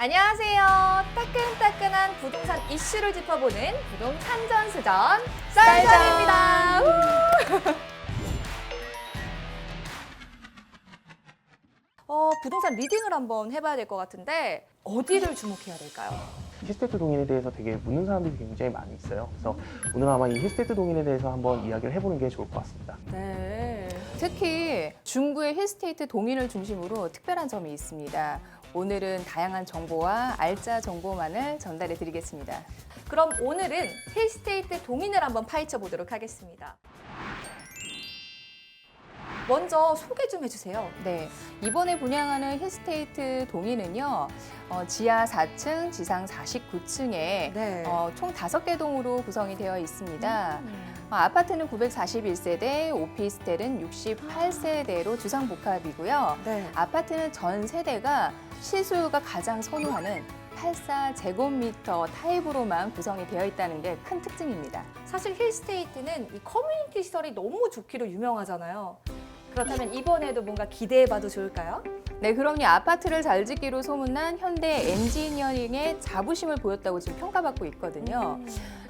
안녕하세요. 따끈따끈한 부동산 이슈를 짚어보는 부동산 전수전 썰전입니다. 어, 부동산 리딩을 한번 해봐야 될 것 같은데 어디를 주목해야 될까요? 히스테트 동인에 대해서 되게 묻는 사람들이 굉장히 많이 있어요. 그래서 오늘 아마 이 히스테트 동인에 대해서 한번 이야기를 해보는 게 좋을 것 같습니다. 네. 특히 중구의 힐스테이트 동인을 중심으로 특별한 점이 있습니다. 오늘은 다양한 정보와 알짜 정보만을 전달해 드리겠습니다. 그럼 오늘은 힐스테이트 동인을 한번 파헤쳐 보도록 하겠습니다. 먼저 소개 좀 해주세요. 네, 이번에 분양하는 힐스테이트 동인은요, 어, 지하 4층, 지상 49층에 네. 어, 총 5개 동으로 구성이 되어 있습니다. 음. 어, 아파트는 941세대, 오피스텔은 68세대로 주상복합이고요. 네. 아파트는 전 세대가 실소유가 가장 선호하는 84제곱미터 타입으로만 구성이 되어 있다는 게 큰 특징입니다. 사실 힐스테이트는 이 커뮤니티 시설이 너무 좋기로 유명하잖아요. 그렇다면 이번에도 뭔가 기대해봐도 좋을까요? 네, 그럼요. 아파트를 잘 짓기로 소문난 현대 엔지니어링의 자부심을 보였다고 지금 평가받고 있거든요.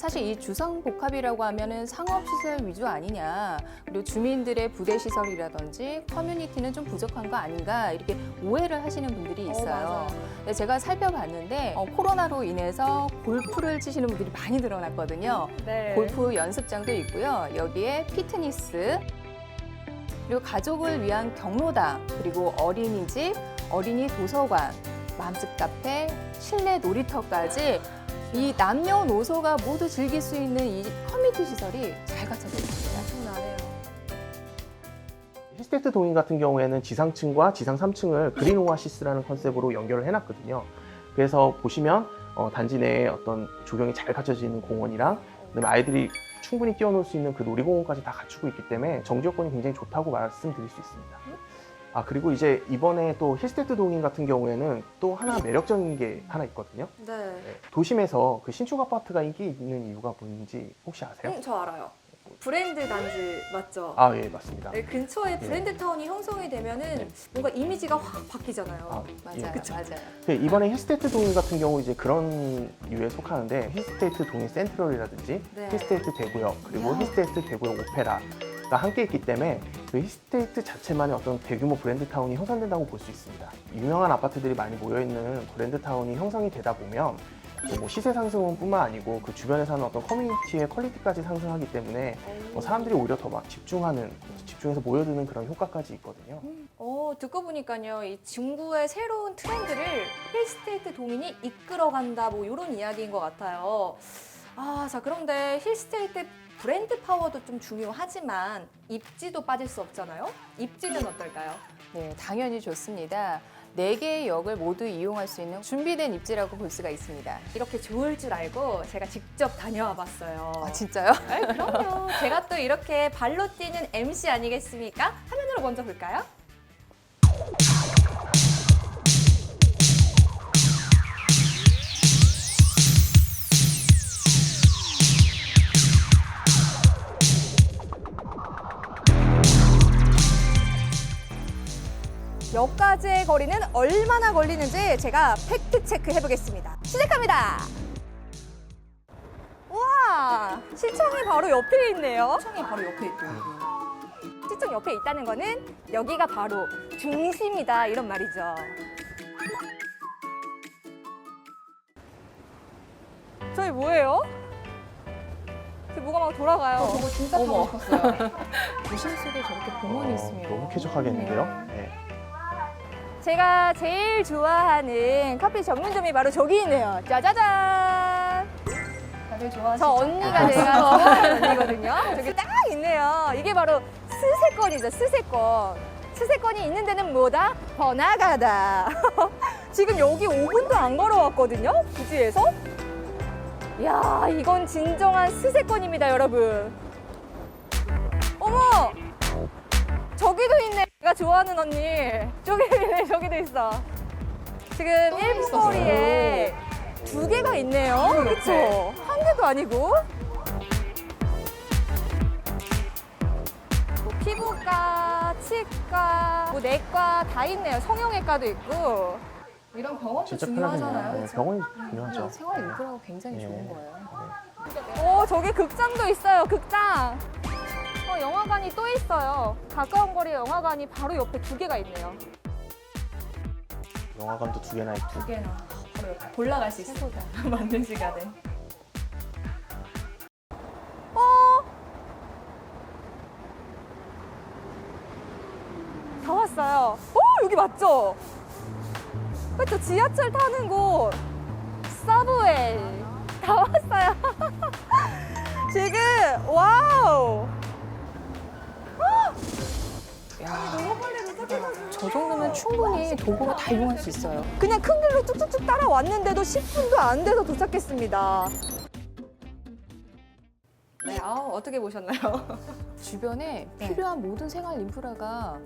사실 이 주상복합이라고 하면은 상업시설 위주 아니냐, 그리고 주민들의 부대시설이라든지 커뮤니티는 좀 부족한 거 아닌가, 이렇게 오해를 하시는 분들이 어, 있어요. 네, 제가 살펴봤는데 어, 코로나로 인해서 골프를 치시는 분들이 많이 늘어났거든요. 네. 골프 연습장도 있고요. 여기에 피트니스, 그리고 가족을 위한 경로당, 그리고 어린이집, 어린이 도서관, 맘집 카페, 실내 놀이터까지 이 남녀노소가 모두 즐길 수 있는 이 커뮤니티 시설이 잘 갖춰져 있습니다. 엄청나네요. 히스테트 동인 같은 경우에는 지상층과 지상 3층을 그린 오아시스라는 컨셉으로 연결을 해놨거든요. 그래서 보시면 어, 단지 내에 어떤 조경이 잘 갖춰져 있는 공원이랑 그다음에 아이들이 충분히 뛰어놀 수 있는 그 놀이공원까지 다 갖추고 있기 때문에 정지 여건이 굉장히 좋다고 말씀드릴 수 있습니다. 아 그리고 이제 이번에 또 힐스테트 동인 같은 경우에는 또 하나 매력적인 게 하나 있거든요. 네. 네, 도심에서 그 신축 아파트가 인기 있는 이유가 뭔지 혹시 아세요? 음, 저 알아요. 브랜드 단지 맞죠? 아 예 맞습니다. 네, 근처에 브랜드 타운이 형성이 되면은 네. 뭔가 이미지가 확 바뀌잖아요. 아, 맞아요, 예. 그쵸. 맞아요. 네, 이번에 힐스테이트 동인 같은 경우 이제 그런 유에 속하는데 힐스테이트 동인 센트럴이라든지 네. 힐스테이트 대구역 그리고 야. 힐스테이트 대구역 오페라 가 함께 있기 때문에 그 힐스테이트 자체만의 어떤 대규모 브랜드 타운이 형성된다고 볼 수 있습니다. 유명한 아파트들이 많이 모여 있는 브랜드 타운이 형성이 되다 보면 뭐 시세 상승뿐만 아니고 그 주변에 사는 어떤 커뮤니티의 퀄리티까지 상승하기 때문에 뭐 사람들이 오히려 더 막 집중하는 집중해서 모여드는 그런 효과까지 있거든요. 어, 듣고 보니까요, 이 중구의 새로운 트렌드를 힐스테이트 동인이 이끌어간다, 뭐 이런 이야기인 것 같아요. 아, 자, 그런데 힐스테이트 브랜드 파워도 좀 중요하지만 입지도 빠질 수 없잖아요. 입지는 어떨까요? 네, 당연히 좋습니다. 네 개의 역을 모두 이용할 수 있는 준비된 입지라고 볼 수가 있습니다. 이렇게 좋을 줄 알고 제가 직접 다녀와 봤어요. 아, 진짜요? 아이, 그럼요. 제가 또 이렇게 발로 뛰는 MC 아니겠습니까? 화면으로 먼저 볼까요? 역까지의 거리는 얼마나 걸리는지 제가 팩트 체크 해보겠습니다. 시작합니다. 우와, 시청이 바로 옆에 있네요. 시청이 바로 옆에 있더라고요. 시청 옆에 있다는 거는 여기가 바로 중심이다 이런 말이죠. 저희 뭐예요? 저희 뭐가 막 돌아가요. 저거 진짜. 타고 싶었어요. 도심 속에 저렇게 공원이 어, 있으면 너무 쾌적하겠는데요? 네. 제가 제일 좋아하는 커피 전문점이 바로 저기 있네요. 짜자잔. 다들 좋아하시죠? 저 언니가 제가 좋아하는 언니거든요. 저기 딱 있네요. 이게 바로 스세권이죠, 스세권. 스세권이 있는 데는 뭐다? 번화가다. 지금 여기 5분도 안 걸어왔거든요, 부지에서. 이야, 이건 진정한 스세권입니다, 여러분. 어머! 저기도 내가 좋아하는 언니. 있네, 저기도 있어. 지금 1분 거리에 두 개가 있네요. 그렇죠? 한 개도 아니고. 뭐 피부과, 치과, 뭐 내과 다 있네요. 성형외과도 있고. 이런 병원도 진짜 중요하잖아요. 네? 병원이 네, 중요하죠. 생활 인프라가 굉장히 네. 좋은 거예요. 오, 저기 극장도 있어요, 극장. 어, 영화관이 또 있어요. 가까운 거리에 영화관이 바로 옆에 두 개가 있네요. 영화관도 두 개나 있고. 두 개나 바로 옆에 올라갈 수 있어요. 맞는 시간에. 다 왔어요. 오, 여기 맞죠? 그렇죠, 지하철 타는 곳. 서브웨이. 다 왔어요. 지금, 와우. 저 정도면 충분히 도보로 다 이용할 수 있어요. 그냥 큰 길로 쭉쭉쭉 따라왔는데도 10분도 안 돼서 도착했습니다. 네, 아우, 어떻게 보셨나요? 주변에 네. 필요한 모든 생활 인프라가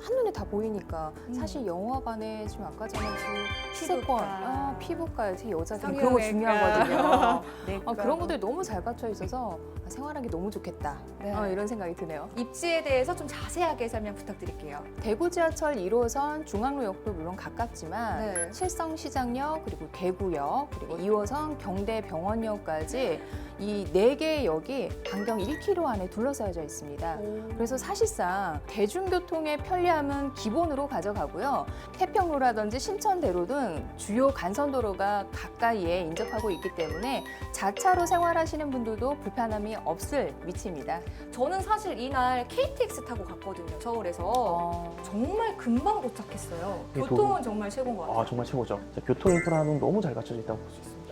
한눈에 다 보이니까 음. 사실 영화관에 지금 아까 전에 그 피부과. 시세권, 아, 피부과, 특히 여자들은 그런 거 성형외과. 중요하거든요. 네, 아, 그런 것들이 너무 잘 갖춰 있어서 아, 생활하기 너무 좋겠다. 네. 어, 이런 생각이 드네요. 입지에 대해서 좀 자세하게 설명 부탁드릴게요. 대구 지하철 1호선 중앙로역도 물론 가깝지만 네. 실성시장역 그리고 대구역 그리고 2호선 경대병원역까지 이 네 개의 역이 반경 1km 안에 둘러싸여져 있습니다. 그래서 사실상 대중교통의 편 리함은 기본으로 가져가고요. 태평로라든지 신천대로 등 주요 간선도로가 가까이에 인접하고 있기 때문에 자차로 생활하시는 분들도 불편함이 없을 위치입니다. 저는 사실 이날 KTX 타고 갔거든요, 서울에서. 어, 정말 금방 도착했어요. 이 교통은 정말 최고인 것 같아요. 아 정말 최고죠. 진짜 교통 인프라는 너무 잘 갖춰져 있다고 볼 수 있습니다.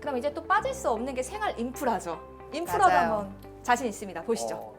그럼 이제 또 빠질 수 없는 게 생활 인프라죠. 인프라도 맞아요. 한번 자신 있습니다. 보시죠. 어,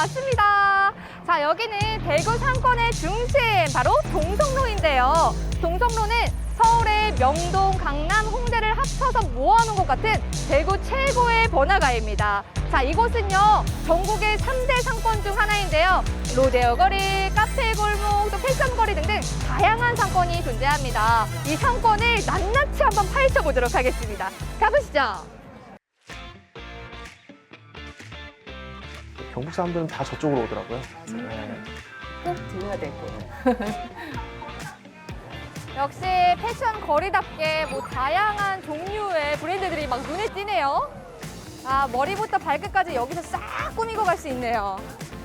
왔습니다. 자, 여기는 대구 상권의 중심, 바로 동성로인데요. 동성로는 서울의 명동, 강남, 홍대를 합쳐서 모아놓은 것 같은 대구 최고의 번화가입니다. 자, 이곳은요, 전국의 3대 상권 중 하나인데요. 로데오 거리, 카페 골목, 또 패션 거리 등등 다양한 상권이 존재합니다. 이 상권을 낱낱이 한번 파헤쳐 보도록 하겠습니다. 가보시죠. 경북 사람들은 다 저쪽으로 오더라고요. 맞아요. 네. 꼭 들려야 될 거예요. 역시 패션 거리답게 뭐 다양한 종류의 브랜드들이 막 눈에 띄네요. 아 머리부터 발끝까지 여기서 싹 꾸미고 갈 수 있네요.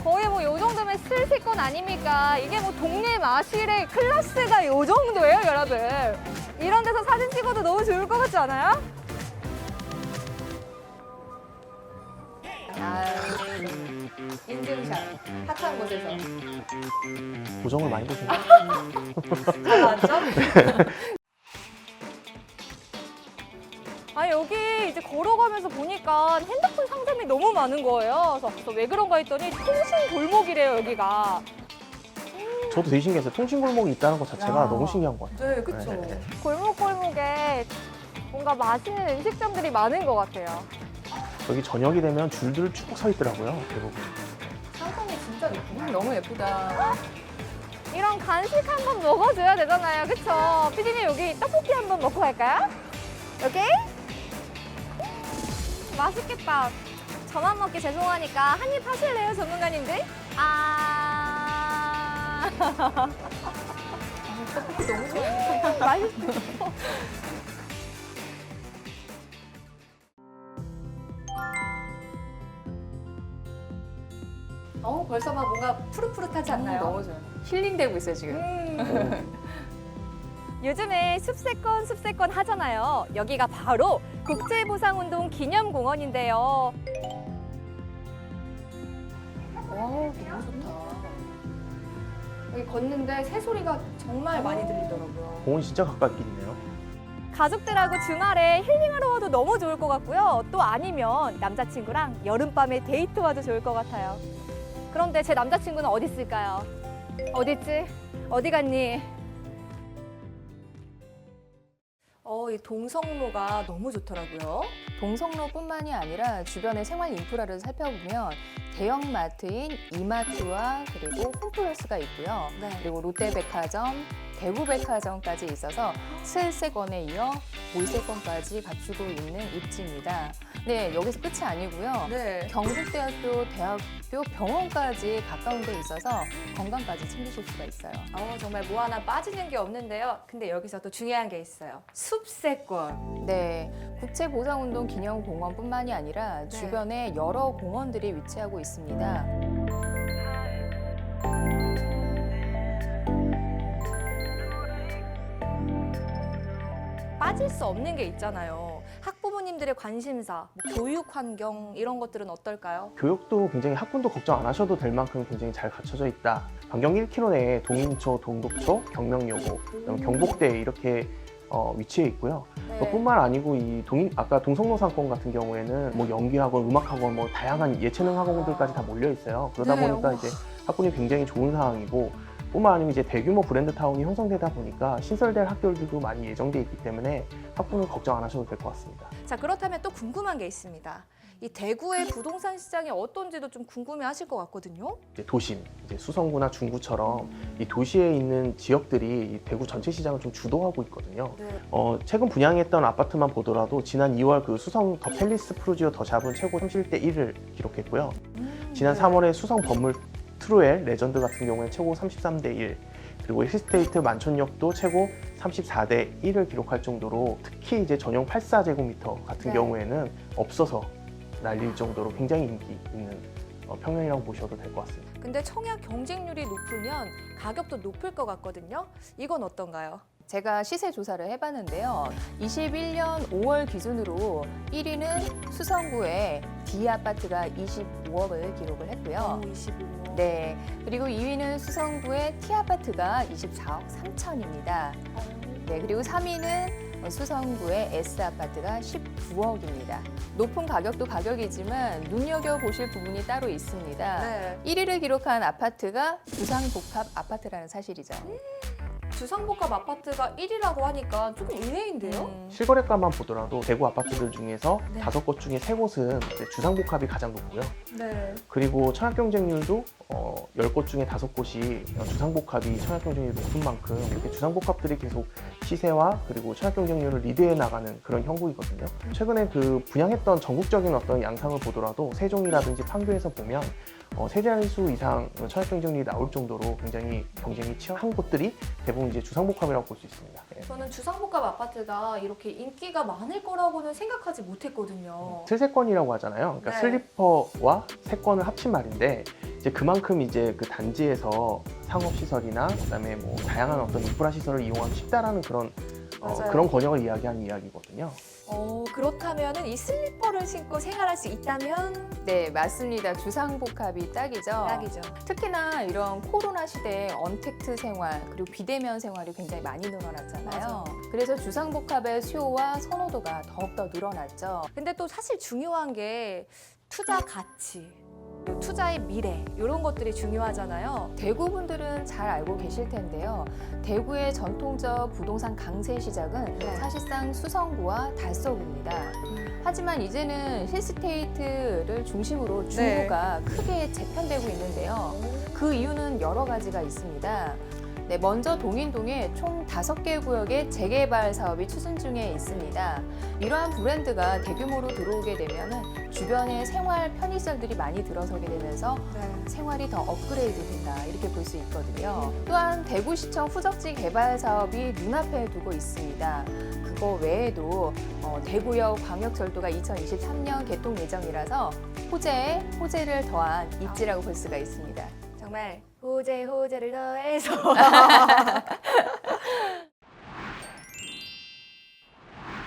거의 뭐 요 정도면 쓸쓸권 아닙니까? 이게 뭐 동네 마실의 클래스가 요 정도예요, 여러분. 이런 데서 사진 찍어도 너무 좋을 것 같지 않아요? 아, 인증샷 핫한 곳에서 고정을 많이 보시네요. 잘 맞죠? 아 여기 이제 걸어가면서 보니까 핸드폰 상점이 너무 많은 거예요. 그래서, 그래서 왜 그런가 했더니 통신 골목이래요 여기가. 저도 되게 신기했어요. 통신 골목이 있다는 것 자체가 야. 너무 신기한 것 같아요. 네, 그쵸. 네. 골목 골목에 뭔가 맛있는 음식점들이 많은 것 같아요. 여기 저녁이 되면 줄들 쭉 서 있더라고요. 대부분. 예쁘다. 너무 예쁘다. 이런 간식 한번 먹어줘야 되잖아요. 그쵸? 피디님 여기 떡볶이 한번 먹고 갈까요? 여기? 맛있겠다. 저만 먹기 죄송하니까 한 입 하실래요, 전문가님들? 아. 떡볶이 너무 좋아. 맛있어. 어, 벌써 막 뭔가 푸릇푸릇하지 않나요? 너무 좋아요. 힐링되고 있어요, 지금. 음. 요즘에 숲세권 숲세권 하잖아요. 여기가 바로 국제보상운동 기념공원인데요. 와, 너무 좋다. 여기 걷는데 새소리가 정말 많이 들리더라고요. 공원이 진짜 가깝게 있네요. 가족들하고 주말에 힐링하러 와도 너무 좋을 것 같고요. 또 아니면 남자친구랑 여름밤에 데이트 와도 좋을 것 같아요. 그런데 제 남자친구는 어디 있을까요? 어디 있지? 어디 갔니? 어, 이 동성로가 너무 좋더라고요. 동성로뿐만이 아니라 주변의 생활 인프라를 살펴보면 대형 마트인 이마트와 그리고 홈플러스가 있고요. 네. 그리고 롯데백화점, 대구백화점까지 있어서 슬세권에 이어 몰세권까지 갖추고 있는 입지입니다. 네, 여기서 끝이 아니고요. 네. 경북대학교, 대학교, 병원까지 가까운 데 있어서 건강까지 챙기실 수가 있어요. 어, 정말 뭐 하나 빠지는 게 없는데요. 근데 여기서 또 중요한 게 있어요. 숲세권. 네, 국제보상운동 기념공원뿐만이 아니라 네. 주변에 여러 공원들이 위치하고 있습니다. 빠질 수 없는 게 있잖아요. 학부모님들의 관심사, 뭐 교육 환경 이런 것들은 어떨까요? 교육도 굉장히 학군도 걱정 안 하셔도 될 만큼 굉장히 잘 갖춰져 있다. 반경 1km 내에 동인초, 동독초, 경명여고, 그다음에 경복대 이렇게 어, 위치해 있고요. 네. 그뿐만 아니고 이 동인 아까 동성로상권 같은 경우에는 뭐 연기학원, 음악학원, 뭐 다양한 예체능 학원들까지 다 몰려 있어요. 그러다 네, 보니까. 이제 학군이 굉장히 좋은 상황이고 뿐만 아니고 이제 대규모 브랜드 타운이 형성되다 보니까 신설될 학교들도 많이 예정돼 있기 때문에 학군은 걱정 안 하셔도 될 것 같습니다. 자 그렇다면 또 궁금한 게 있습니다. 이 대구의 부동산 시장이 어떤지도 좀 궁금해하실 것 같거든요. 이제 도심, 이제 수성구나 중구처럼 이 도시에 있는 지역들이 이 대구 전체 시장을 좀 주도하고 있거든요. 네. 어, 최근 분양했던 아파트만 보더라도 지난 2월 그 수성 더 팰리스 프루지오 더 잡은 최고 31대 1을 기록했고요. 지난 네. 3월에 수성 건물 트루엘 레전드 같은 경우에 최고 33대 1 그리고 힐스테이트 만촌역도 최고 34대 1을 기록할 정도로 특히 이제 전용 84제곱미터 같은 네. 경우에는 없어서 날릴 정도로 굉장히 인기 있는 어, 평면이라고 보셔도 될 것 같습니다. 근데 청약 경쟁률이 높으면 가격도 높을 것 같거든요. 이건 어떤가요? 제가 시세 조사를 해봤는데요. 21년 5월 기준으로 1위는 수성구의 D 아파트가 25억을 기록을 했고요. 25. 네. 그리고 2위는 수성구의 T 아파트가 24억 3천입니다. 네. 그리고 3위는 수성구의 S 아파트가 19억입니다. 높은 가격도 가격이지만 눈여겨 보실 부분이 따로 있습니다. 네. 1위를 기록한 아파트가 부상복합 아파트라는 사실이죠. 주상복합 아파트가 1위라고 하니까 조금 의외인데요. 음, 실거래가만 보더라도 대구 아파트들 중에서 네. 다섯 곳 중에 세 곳은 이제 주상복합이 가장 높고요. 네. 그리고 청약 경쟁률도 어, 10곳 중에 다섯 곳이 주상복합이 청약 경쟁률이 높은 만큼 이렇게 주상복합들이 계속 시세와 그리고 청약 경쟁률을 리드해 나가는 그런 형국이거든요. 최근에 그 분양했던 전국적인 어떤 양상을 보더라도 세종이라든지 판교에서 보면 어, 세 자릿수 이상 청약 경쟁률이 나올 정도로 굉장히 경쟁이 치열한 곳들이 대부분 이제 주상복합이라고 볼 수 있습니다. 예. 저는 주상복합 아파트가 이렇게 인기가 많을 거라고는 생각하지 못했거든요. 슬세권이라고 하잖아요. 그러니까 네. 슬리퍼와 세권을 합친 말인데 이제 그만큼 이제 그 단지에서 상업 시설이나 그다음에 뭐 다양한 어떤 인프라 시설을 이용하기 쉽다라는 그런 어, 맞아요. 그런 번역을 이야기하는 이야기거든요. 어, 그렇다면 이 슬리퍼를 신고 생활할 수 있다면 네, 맞습니다. 주상복합이 딱이죠. 딱이죠. 특히나 이런 코로나 시대에 언택트 생활 그리고 비대면 생활이 굉장히 많이 늘어났잖아요. 맞아. 그래서 주상복합의 수요와 선호도가 더욱더 늘어났죠. 근데 또 사실 중요한 게 투자 가치, 투자의 미래 이런 것들이 중요하잖아요. 대구 분들은 잘 알고 계실 텐데요. 대구의 전통적 부동산 강세 시작은 네. 사실상 수성구와 달서구입니다. 하지만 이제는 힐스테이트를 중심으로 중구가 크게 재편되고 있는데요. 그 이유는 여러 가지가 있습니다. 네, 먼저 동인동에 총 다섯 개 구역의 재개발 사업이 추진 중에 있습니다. 이러한 브랜드가 대규모로 들어오게 되면 주변에 생활 편의시설들이 많이 들어서게 되면서 네. 생활이 더 업그레이드 된다 이렇게 볼 수 있거든요. 또한 대구시청 후적지 개발 사업이 눈앞에 두고 있습니다. 그거 외에도 어, 대구역 광역철도가 2023년 개통 예정이라서 호재에 호재를 더한 입지라고 볼 수가 있습니다. 정말 호재 호재를 더해서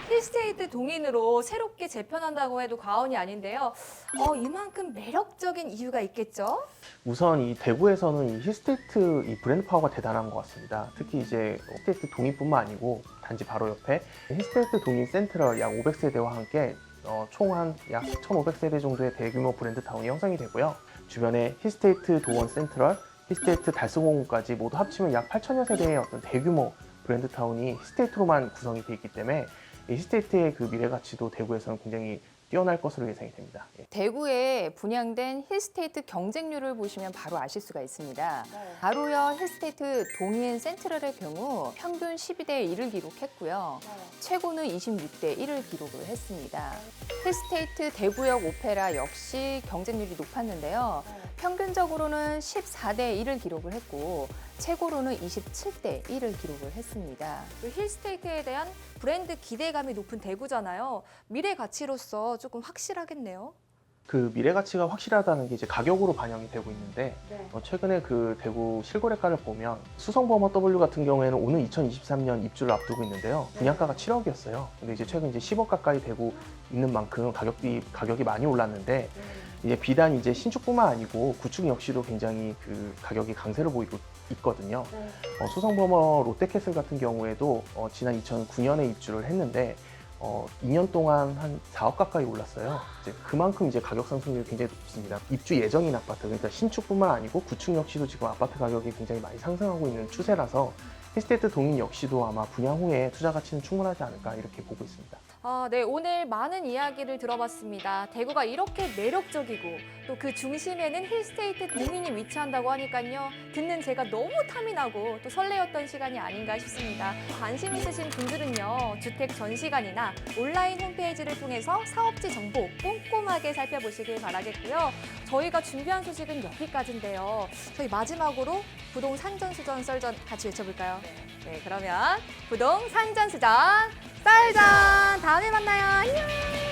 힐스테이트 동인으로 새롭게 재편한다고 해도 과언이 아닌데요. 어, 이만큼 매력적인 이유가 있겠죠? 우선 이 대구에서는 이 힐스테이트 이 브랜드 파워가 대단한 것 같습니다. 특히 이제 힐스테이트 동인뿐만 아니고 단지 바로 옆에 힐스테이트 동인 센트럴 약 500세대와 함께 어, 총한 약 1,500세대 정도의 대규모 브랜드 타운이 형성이 되고요. 주변에 힐스테이트 도원 센트럴, 힐스테이트 달서공원까지 모두 합치면 약 8천여 세대의 어떤 대규모 브랜드 타운이 힐스테이트로만 구성이 되어 있기 때문에 이 힐스테이트의 그 미래 가치도 대구에서는 굉장히 뛰어날 것으로 예상이 됩니다. 예. 대구에 분양된 힐스테이트 경쟁률을 보시면 바로 아실 수가 있습니다. 가로역 힐스테이트 동인 센트럴의 경우 평균 12대 1을 기록했고요. 최고는 26대 1을 기록을 했습니다. 힐스테이트 대구역 오페라 역시 경쟁률이 높았는데요. 평균적으로는 14대 1을 기록을 했고 최고로는 27대 1을 기록을 했습니다. 그 힐스테이트에 대한 브랜드 기대감이 높은 대구잖아요. 미래 가치로서 조금 확실하겠네요. 그 미래 가치가 확실하다는 게 이제 가격으로 반영이 되고 있는데 어, 최근에 그 대구 실거래가를 보면 수성버머 W 같은 경우에는 오는 2023년 입주를 앞두고 있는데요. 분양가가 7억이었어요. 근데 이제 최근 이제 10억 가까이 되고 있는 만큼 가격이 가격이 많이 올랐는데 이제 비단 이제 신축뿐만 아니고 구축 역시도 굉장히 그 가격이 강세를 보이고 있거든요. 어, 수성버머 롯데캐슬 같은 경우에도 어, 지난 2009년에 입주를 했는데 어, 2년 동안 한 4억 가까이 올랐어요. 이제 그만큼 이제 가격 상승률이 굉장히 높습니다. 입주 예정인 아파트, 그러니까 신축뿐만 아니고 구축 역시도 지금 아파트 가격이 굉장히 많이 상승하고 있는 추세라서 힐스테이트 동인 역시도 아마 분양 후에 투자 가치는 충분하지 않을까 이렇게 보고 있습니다. 아, 네, 오늘 많은 이야기를 들어봤습니다. 대구가 이렇게 매력적이고 또 그 중심에는 힐스테이트 동인이 위치한다고 하니까요. 듣는 제가 너무 탐이 나고 또 설레었던 시간이 아닌가 싶습니다. 관심 있으신 분들은요. 주택 전시관이나 온라인 홈페이지를 통해서 사업지 정보 꼼꼼하게 살펴보시길 바라겠고요. 저희가 준비한 소식은 여기까지인데요. 저희 마지막으로 부동 산전 수전 썰전 같이 외쳐볼까요? 네, 그러면 부동 산전 수전 빨간 다음에 만나요. 안녕.